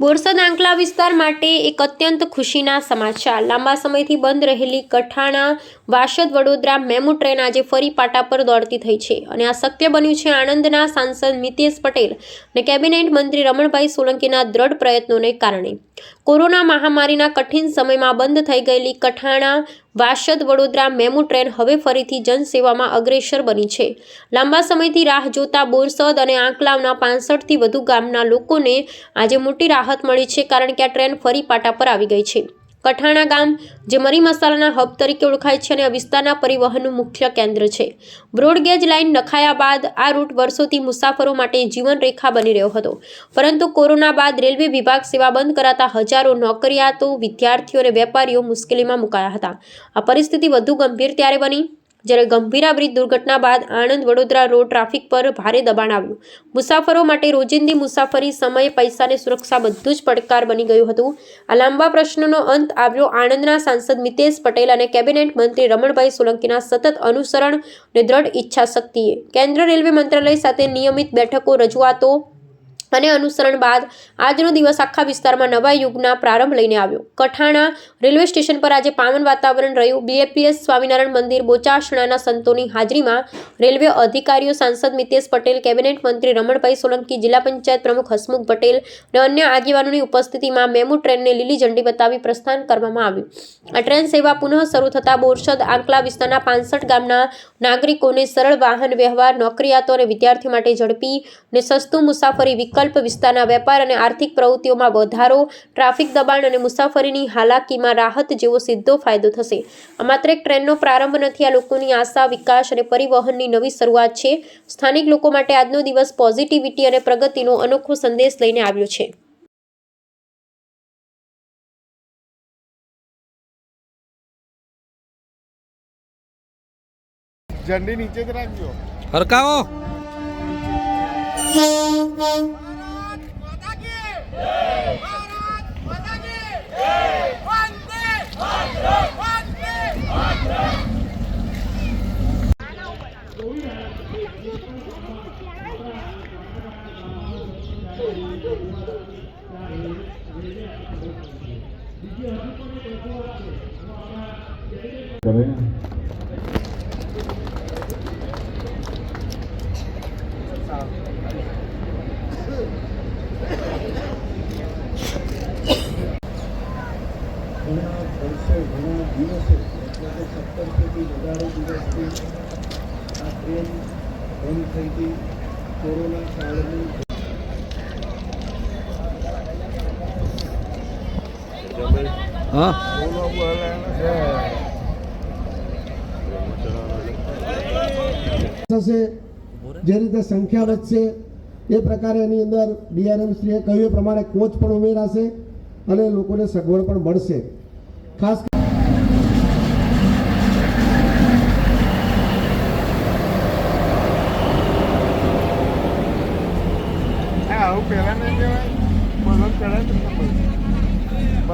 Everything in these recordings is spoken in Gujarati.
બોરસદ આંકલા વિસ્તાર માટે એક અત્યંત ખુશીના સમાચાર. લાંબા સમયથી બંધ રહેલી કઠાણા વાસદ વડોદરા મેમુ ટ્રેન આજે ફરી પાટા પર દોડતી થઈ છે અને આ શક્ય બન્યું છે આણંદના સાંસદ મિતેશ પટેલ અને કેબિનેટ મંત્રી રમણભાઈ સોલંકીના દ્રઢ પ્રયત્નોને કારણે. કોરોના મહામારીના કઠિન સમયમાં બંધ થઈ ગયેલી કઠાણા, વાસદ, વડોદરા મેમુ ટ્રેન હવે ફરીથી જનસેવામાં અગ્રેસર બની છે. લાંબા સમયથી રાહ જોતા બોરસદ અને આંકલાવના પાંસઠથી વધુ ગામના લોકોને આજે મોટી રાહત મળી છે કારણ કે આ ટ્રેન ફરી પાટા પર આવી ગઈ છે. કઠાણા ગામ, જે મરી મસાલાના હબ તરીકે ઓળખાય છે અને આ વિસ્તારના પરિવહનનું મુખ્ય કેન્દ્ર છે. બ્રોડગેજ લાઇન નખાયા બાદ આ રૂટ વર્ષોથી મુસાફરો માટે જીવનરેખા બની રહ્યો હતો. પરંતુ કોરોના બાદ રેલવે વિભાગ સેવા બંધ કરાતા હજારો નોકરિયાતો, વિદ્યાર્થીઓ અને વેપારીઓ મુશ્કેલીમાં મુકાયા હતા. આ પરિસ્થિતિ વધુ ગંભીર ત્યારે બની જ્યારે ગંભીરા બ્રિજ દુર્ઘટના બાદ આણંદ વડોદરા રોડ ટ્રાફિક પર ભારે દબાણ આવ્યું. મુસાફરો માટે રોજિંદી મુસાફરી સમય પૈસાને સુરક્ષા બધું જ પડકાર બની ગયું હતું. આ લાંબા પ્રશ્નનો અંત આવ્યો આણંદના સાંસદ મિતેશ પટેલ અને કેબિનેટ મંત્રી રમણભાઈ સોલંકીના સતત અનુસરણ અને દ્રઢ ઈચ્છાશક્તિએ. કેન્દ્ર રેલવે મંત્રાલય સાથે નિયમિત બેઠકો રજૂઆતો અને અનુસરણ બાદ આજનો દિવસ આખા વિસ્તારમાં નવા યુગના પ્રારંભ લઈને આવ્યો. કઠાણા રેલવે સ્ટેશન પર આજે પાવન વાતાવરણ રહ્યું. બીએપીએસ સ્વામિનારાયણ મંદિર બોચાસણાના સંતોની હાજરીમાં રેલવે અધિકારીઓ સાંસદ મિતેશ પટેલ, કેબિનેટ મંત્રી રમણભાઈ સોલંકી, જિલ્લા પંચાયત પ્રમુખ હસમુખ પટેલ અને અન્ય આગેવાનોની ઉપસ્થિતિમાં મેમુ ટ્રેનને લીલી ઝંડી બતાવી પ્રસ્થાન કરવામાં આવ્યું. આ ટ્રેન સેવા પુનઃ શરૂ થતાં બોરસદ આંકલા વિસ્તારના પાંસઠ ગામના નાગરિકોને સરળ વાહન વ્યવહાર, નોકરિયાતો અને વિદ્યાર્થીઓ માટે ઝડપી અને સસ્તું મુસાફરી વિકલ્પ વિસ્તારના વેપાર અને આર્થિક પ્રવૃત્તિઓમાં વધારો ટ્રાફિક દબાણ અને મુસાફરીની હાલાકીમાં રાહત જેવો સીધો ફાયદો થશે. આ માત્ર એક ટ્રેનનો પ્રારંભ નથી આ લોકોની આશા વિકાસ અને પરિવહનની નવી શરૂઆત છે. સ્થાનિક લોકો માટે આજનો દિવસ પોઝિટિવિટી અને પ્રગતિનો અનોખો સંદેશ લઈને આવ્યો છે. ઝંડી નીચે જ રાખજો. હરકાવો. Gracias. દિવસે એટલે કે વધારે દિવસથી આ ટ્રેન બંધ થઈ હતી કોરોના કાળની જે રીતે સંખ્યા વધશે, એ પ્રકારે એની અંદર ડીઆરએમ શ્રીએ કહ્યું એ પ્રમાણે કોચ પણ ઉમેરાશે અને લોકોને સગવડ પણ મળશે. ખાસ હા આવું પહેલા નહીં કહેવાય બધો ચડે ને ખબર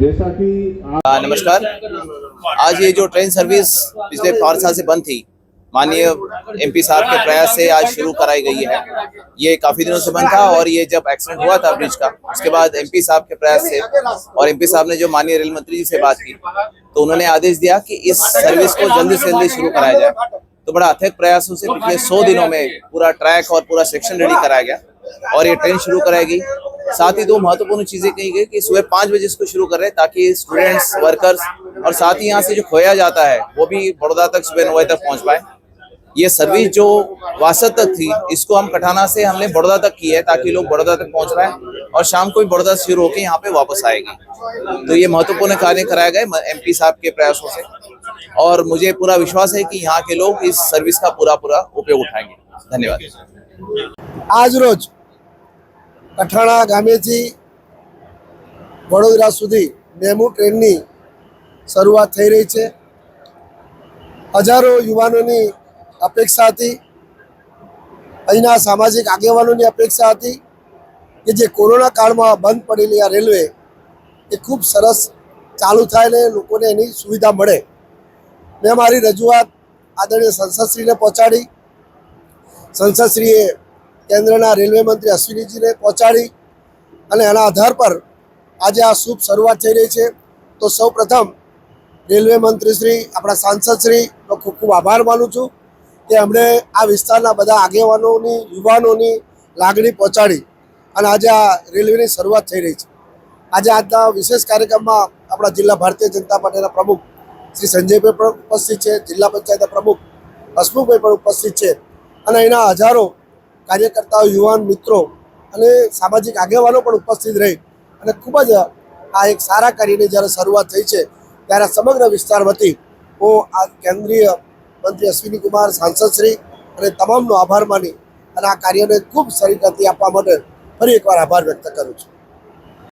जैसा कि नमस्कार। आज ये जो ट्रेन सर्विस पिछले पाँच साल से बंद थी, माननीय एमपी साहब के प्रयास से आज शुरू कराई गई है। ये काफ़ी दिनों से बंद था और ये जब एक्सीडेंट हुआ था ब्रिज का, उसके बाद एमपी साहब के प्रयास से और एमपी साहब ने जो माननीय रेल मंत्री जी से बात की तो उन्होंने आदेश दिया कि इस सर्विस को जल्दी से जल्दी शुरू कराया जाए। तो बड़ा अथक प्रयासों से पिछले सौ दिनों में पूरा ट्रैक और पूरा सेक्शन रेडी कराया गया और ये ट्रेन शुरू कराई गई साथ ही दो महत्वपूर्ण चीज़ें कही गई कि सुबह पाँच बजे इसको शुरू कर रहे हैं ताकि स्टूडेंट्स वर्कर्स और साथ ही यहाँ से जो खोया जाता है वो भी बड़ौदा तक सुबह नौ बजे तक पहुँच पाए। ये सर्विस जो वासद तक थी इसको हम कठाना से हमने बड़ौदा तक की है ताकि लोग बड़ौदा तक पहुँच पाए और शाम को भी बड़ौदा से शुरू होकर यहाँ पे वापस आएगी। तो ये महत्वपूर्ण कार्य कराए गए एमपी साहब के प्रयासों से। और मुझे पूरा विश्वास है कि यहाँ के लोग इस सर्विस का पूरा पूरा उपयोग उठाएंगे ધન્યવાદ આજ રોજ કઠાણા ગામેથી વડોદરા સુધી મેમુ ટ્રેનની શરૂઆત થઈ રહી છે હજારો યુવાનોની અપેક્ષા હતી અહીંના સામાજિક આગેવાનોની અપેક્ષા હતી કે જે કોરોના કાળમાં બંધ પડેલી આ રેલવે એ ખૂબ સરસ ચાલુ થાય ને લોકોને એની સુવિધા મળે મેં મારી રજૂઆત આદરણીય સંસદશ્રીને પહોંચાડી. સંસદશ્રીએ કેન્દ્રના રેલવે મંત્રી અશ્વિનીજીને પહોંચાડી અને એના આધાર પર આજે આ શુભ શરૂઆત થઈ રહી છે. તો સૌ પ્રથમ રેલવે મંત્રીશ્રી, આપણા સાંસદશ્રીનો ખૂબ ખૂબ આભાર માનું છું કે એમણે આ વિસ્તારના બધા આગેવાનોની, યુવાનોની લાગણી પહોંચાડી અને આજે આ રેલવેની શરૂઆત થઈ રહી છે. આજે આજના વિશેષ કાર્યક્રમમાં આપણા જિલ્લા ભારતીય જનતા પાર્ટીના પ્રમુખ શ્રી સંજયભાઈ પણ ઉપસ્થિત છે, જિલ્લા પંચાયતના પ્રમુખ હસમુખભાઈ પણ ઉપસ્થિત છે. અને એના હજારો કાર્યકર્તાઓ, યુવાન મિત્રો અને સામાજિક આગેવાનો પણ ઉપસ્થિત રહી અને ખૂબ જ આ એક સારા કાર્યની જ્યારે શરૂઆત થઈ છે, ત્યારે સમગ્ર વિસ્તાર વતી હું આ કેન્દ્રીય મંત્રી અશ્વિની કુમાર સાંસદશ્રી અને તમામનો આભાર માની અને આ કાર્યને ખૂબ સારી ગતિ આપવા માટે ફરી એકવાર આભાર વ્યક્ત કરું છું.